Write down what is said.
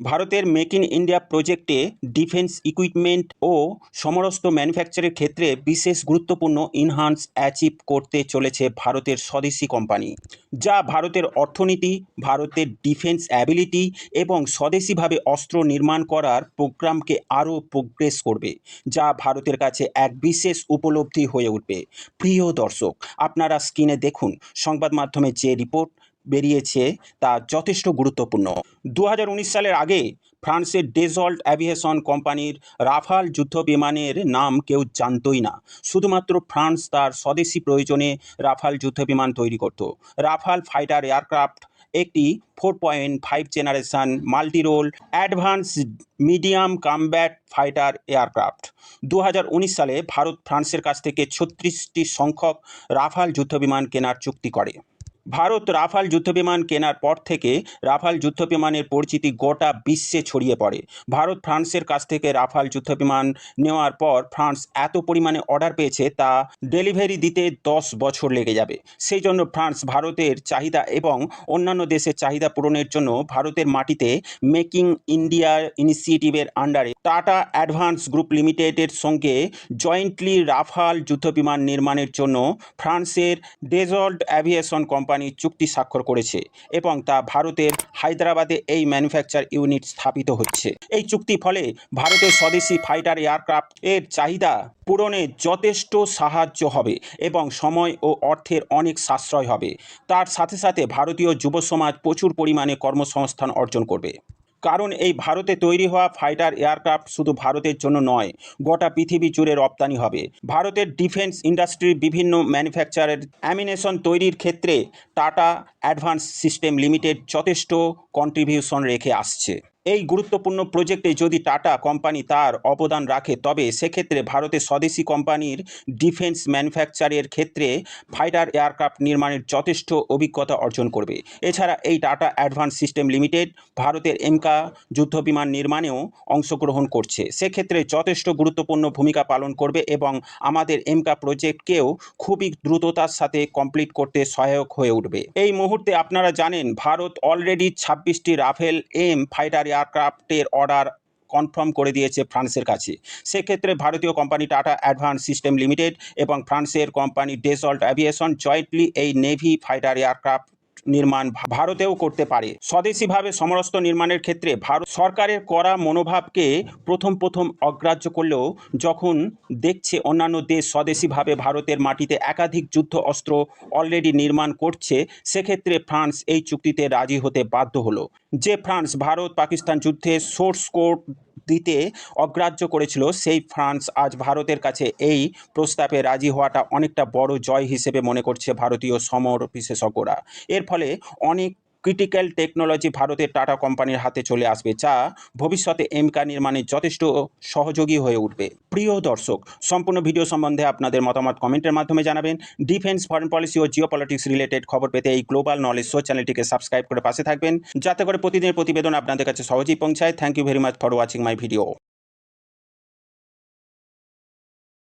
ভারতের make in India প্রজেক্টে defence equipment ও সমরস্ত ম্যানুফ্যাকচারের ক্ষেত্রে বিশেষ গুরুত্বপূর্ণ ইনহান্স অ্যাচিভ করতে চলেছে ভারতের স্বদেশি কোম্পানি, যা ভারতের অর্থনীতি, ভারতের ডিফেন্স অ্যাবিলিটি এবং স্বদেশিভাবে অস্ত্র নির্মাণ করার প্রোগ্রামকে আরও প্রোগ্রেস করবে, যা ভারতের কাছে এক বিশেষ উপলব্ধি হয়ে উঠবে। প্রিয় দর্শক, আপনারা স্ক্রিনে দেখুন, সংবাদ মাধ্যমে যে রিপোর্ট বেরিয়েছে তা যথেষ্ট গুরুত্বপূর্ণ। দু হাজার উনিশ সালের আগে ফ্রান্সের ডেজল্ট অ্যাভিয়েশন কোম্পানির রাফাল যুদ্ধ বিমানের নাম কেউ জানতই না। শুধুমাত্র ফ্রান্স তার স্বদেশি প্রয়োজনে রাফাল যুদ্ধ বিমান তৈরি করত। রাফাল ফাইটার এয়ারক্রাফট একটি four point five generation multirole advance medium combat fighter aircraft. দু হাজার উনিশ সালে ভারত ফ্রান্সের কাছ থেকে ছত্রিশটি সংখ্যক রাফাল যুদ্ধবিমান কেনার চুক্তি করে। ভারত রাফাল যুদ্ধবিমান কেনার পর থেকে রাফাল যুদ্ধবিমানের পরিচিতি গোটা বিশ্বে ছড়িয়ে পড়ে। ভারত ফ্রান্সের কাছ থেকে রাফাল যুদ্ধবিমান নেওয়ার পর ফ্রান্স এত পরিমাণে অর্ডার পেয়েছে তা ডেলিভারি দিতে দশ বছর লেগে যাবে। সেই জন্য ফ্রান্স ভারতের চাহিদা এবং অন্যান্য দেশের চাহিদা পূরণের জন্য ভারতের মাটিতে মেকিং ইন্ডিয়া ইনিশিয়েটিভের আন্ডারে টাটা অ্যাডভান্স গ্রুপ লিমিটেডের সঙ্গে জয়েন্টলি রাফাল যুদ্ধবিমান নির্মাণের জন্য ফ্রান্সের ডেজল্ট অ্যাভিয়েশন কোম্পানি চুক্তি স্বাক্ষর করেছে এবং তা ভারতের হায়দ্রাবাদে এই ম্যানুফ্যাকচার ইউনিট স্থাপিত হচ্ছে। এই চুক্তি ফলে ভারতের স্বদেশি ফাইটার এয়ারক্রাফট এর চাহিদা পূরণে যথেষ্ট সাহায্য হবে এবং সময় ও অর্থের অনেক সাশ্রয় হবে। তার সাথে সাথে ভারতীয় যুব সমাজ প্রচুর পরিমাণে কর্মসংস্থান অর্জন করবে। কারণ এই ভারতে তৈরি হওয়া ফাইটার এয়ারক্রাফট শুধু ভারতের জন্য নয়, গোটা পৃথিবী জুড়ে রপ্তানি হবে। ভারতের ডিফেন্স ইন্ডাস্ট্রির বিভিন্ন ম্যানুফ্যাকচারের অ্যামিনেশন তৈরির ক্ষেত্রে টাটা অ্যাডভান্স সিস্টেম লিমিটেড যথেষ্ট কন্ট্রিবিউশন রেখে আসছে। এই গুরুত্বপূর্ণ প্রজেক্টে যদি টাটা কোম্পানি তার অবদান রাখে, তবে সেক্ষেত্রে ভারতের স্বদেশি কোম্পানির ডিফেন্স ম্যানুফ্যাকচারের ক্ষেত্রে ফাইটার এয়ারক্রাফট নির্মাণের যথেষ্ট অভিজ্ঞতা অর্জন করবে। এছাড়া এই টাটা অ্যাডভান্স সিস্টেম লিমিটেড ভারতের এমকা যুদ্ধবিমান নির্মাণেও অংশগ্রহণ করছে। সেক্ষেত্রে যথেষ্ট গুরুত্বপূর্ণ ভূমিকা পালন করবে এবং আমাদের এমকা প্রজেক্টকেও খুবই দ্রুততার সাথে কমপ্লিট করতে সহায়ক হয়ে উঠবে। এই মুহূর্তে আপনারা জানেন, ভারত অলরেডি ছাব্বিশটি রাফেল এম ফাইটার এয়ারক্রাফটের অর্ডার কনফার্ম করে দিয়েছে ফ্রান্সের কাছে। সেক্ষেত্রে ভারতীয় company Tata advance system limited এবং ফ্রান্সের কোম্পানি ডেসল্ট অ্যাভিয়েশন জয়েন্টলি এই নেভি ফাইটার এয়ারক্রাফট নির্মাণ ভারতেও করতে পারে। স্বদেশিভাবে সমরস্ত নির্মাণের ক্ষেত্রে ভারত সরকারের করা মনোভাবকে প্রথম প্রথম অগ্রাহ্য করলেও যখন দেখছে অন্যান্য দেশ স্বদেশিভাবে ভারতের মাটিতে একাধিক যুদ্ধ অস্ত্র অলরেডি নির্মাণ করছে, সেক্ষেত্রে ফ্রান্স এই চুক্তিতে রাজি হতে বাধ্য হলো। যে ফ্রান্স, ভারত, পাকিস্তান যুদ্ধে সোর্স কোড দিতে অগ্রাহ্য করেছিল, সেই ফ্রান্স আজ ভারতের কাছে এই প্রস্তাবে রাজি হওয়াটা অনেকটা বড় জয় হিসেবে মনে করছে ভারতীয় সমর বিশেষজ্ঞরা। এর ফলে অনেক ক্রিটিক্যাল টেকনোলজি ভারতের টাটা কোম্পানির হাতে চলে আসবে, যা ভবিষ্যতে এমকা নির্মাণে যথেষ্ট সহযোগী হয়ে উঠবে। প্রিয় দর্শক, সম্পূর্ণ ভিডিও সম্বন্ধে আপনাদের মতামত কমেন্টের মাধ্যমে জানাবেন। ডিফেন্স ফরেন পলিসি ও জিও পলিটিক্স রিলেটেড খবর পেতে এই গ্লোবাল নলেজ শো চ্যানেলটিকে সাবস্ক্রাইব করে পাশে থাকবেন। যাতে করে প্রতিদিনের প্রতিবেদন আপনাদের কাছে সহজেই পৌঁছায়। Thank you very much for watching my video